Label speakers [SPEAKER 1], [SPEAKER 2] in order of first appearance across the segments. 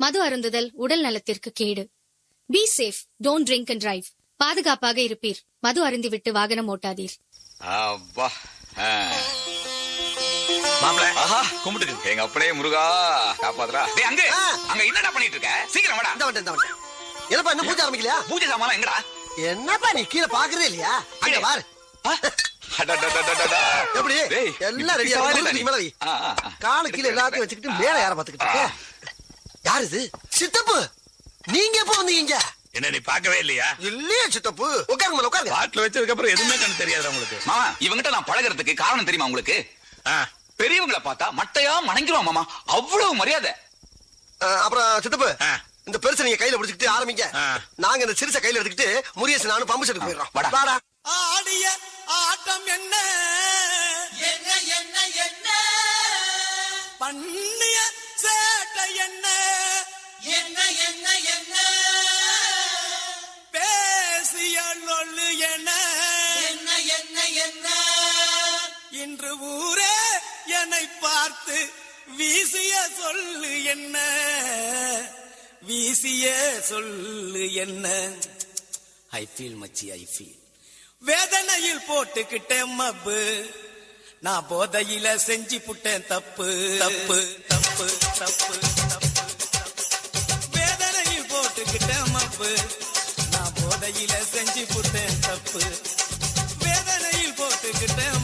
[SPEAKER 1] மது அருந்துதல் உடல் நலத்திற்கு கேடு. Be safe don't drink and drive பாதுகாப்பாக இருப்பீர். மது அருந்திவிட்டு வாகனம் ஓட்டாதீர்.
[SPEAKER 2] அப்பா
[SPEAKER 3] மாப்பிள.
[SPEAKER 2] ஆஹா.
[SPEAKER 3] கும்பிட்டுக்கு
[SPEAKER 2] எங்க அப்படியே முருகா காப்பாத்துறா டேய் அங்க.
[SPEAKER 4] ஆ.
[SPEAKER 2] அங்க என்னடா பண்ணிட்டு இருக்க சீக்கிரம் வாடா.
[SPEAKER 4] இந்த வந்துட்டேன் இந்த வந்துட்டேன் என்னப்பா இன்னும் பூஜை ஆரம்பிக்கலையா?
[SPEAKER 2] பூஜை சாமான் எங்கடா?
[SPEAKER 4] என்னப்பா நீ கீழே பாக்குறதே இல்லையா? அங்க பாரு. எப்படி எல்லாம் ரெடியா. காலு கீழே. எல்லாத்தையும் வச்சுக்கிட்டு மேல யார பாத்துக்கிட்டு யார் இது சித்தப்பு! நீங்க எப்ப வந்தீங்க?
[SPEAKER 3] என்ன நீ பார்க்கவே இல்லையா?
[SPEAKER 4] இல்லையே சித்தப்பு. உட்காருங்க மேல உட்காருங்க.
[SPEAKER 3] பாட்டில் வச்சதுக்கு அப்புறம் எதுவுமே கண்ணு தெரியாது உங்களுக்கு.
[SPEAKER 2] மாமா இவங்கிட்ட நான் பழகுறதுக்கு காரணம் தெரியுமா உங்களுக்கு? பெரியவங்கள பார்த்தா மட்டையா மணங்கிருவான் மாமா. அவ்வளவு மரியாதை.
[SPEAKER 4] அப்புறம் சித்தப்பு. இந்த பெருசை நீங்க கையில பிடிச்சிக்கிட்டு ஆரம்பிங்க. நாங்க இந்த சிறுசை கையில எடுத்துக்கிட்டு முரியஸ் நானும் பம்பு செட்டு போயிடுறோம்.
[SPEAKER 2] வாடா.
[SPEAKER 4] வாடா.
[SPEAKER 5] ஆடிய ஆட்டம் என்ன? என்ன என்ன என்ன? பண்ணிய சேட்டை என்ன? என்ன என்ன என்ன? பேசிய லொல்லு என்ன? என்ன என்ன என்ன? இன்று ஊரே என்னை பார்த்து வீசிய சொல்லு என்ன? வீசிய சொல்லு என்ன? ஐ ஃபீல் மச்சி ஐ ஃபீல் வேதனையில் போட்டுக்கிட்டேன் மப்பு. நான் போதையில செஞ்சு புட்டேன் தப்பு. தப்பு தப்பு தப்பு தப்பு. கிட்ட மப்பு. நான் போதையில செஞ்சு புத்தேன் தப்பு. வேதனையில் போட்டுக்கிட்டேன்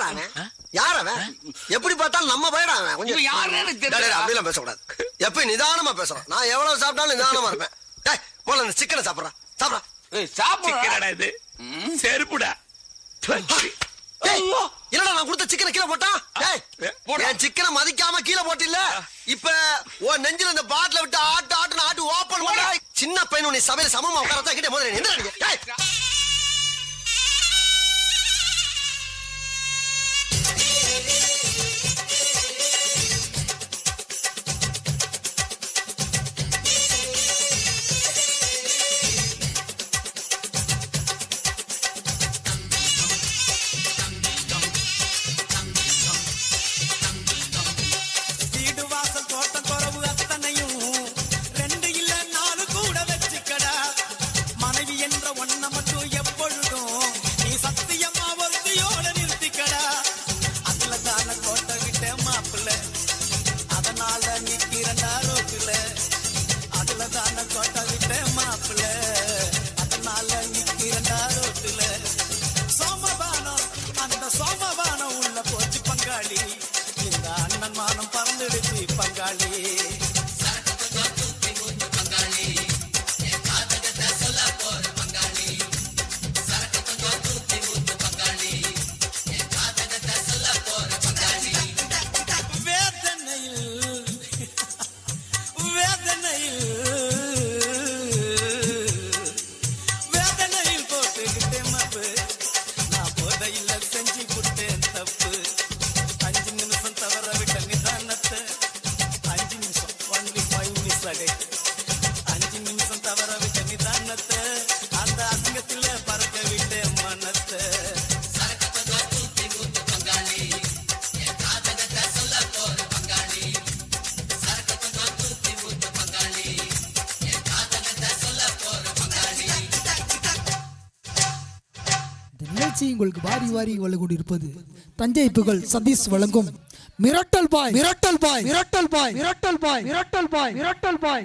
[SPEAKER 4] யார் அவன் யார் அவன்? எப்படி பார்த்தாலும் நம்ம பையடா அவன் கொஞ்சம்
[SPEAKER 2] இவன் யாருன்னு எனக்கு தெரியல.
[SPEAKER 4] டேய், டேய், அப்படிலாம் பேசக்கூடாது. எப்பயும் நிதானமா நான் எவ்வளவு சாப்பிட்டாலும் நிதானமா இருப்பேன். டேய் போல இந்த சிக்கனை சாப்பிடுறா. சாப்பிடுறா.
[SPEAKER 2] ஏய், சாப்பிடுடா.
[SPEAKER 3] சிக்கனடா இது? செருப்புடா.
[SPEAKER 4] டேய், என்னடா நான் கொடுத்த சிக்கனை கீழே போட்டா? டேய்
[SPEAKER 2] போடா.
[SPEAKER 4] என் சிக்கனை மதிக்காம கீழே போட்டில்ல? இப்ப உன் நெஞ்சில இந்த பாட்டில விட்டு ஆட்டு ஆட்டுன்னு ஆட்டு ஓபன் பண்ணா சின்ன பையன் நீ சபையில சமமா உட்காரத்தா கிட்ட முதல்ல எந்த
[SPEAKER 6] நிகழ்ச்சி உங்களுக்கு வாரி வாரி வழங்க தஞ்சை புகழ் சதீஷ் வழங்கும். மிரட்டல் பாய் மிரட்டல் பாய் மிரட்டல் பாய் மிரட்டல் பாய் மிரட்டல் பாய் மிரட்டல் பாய்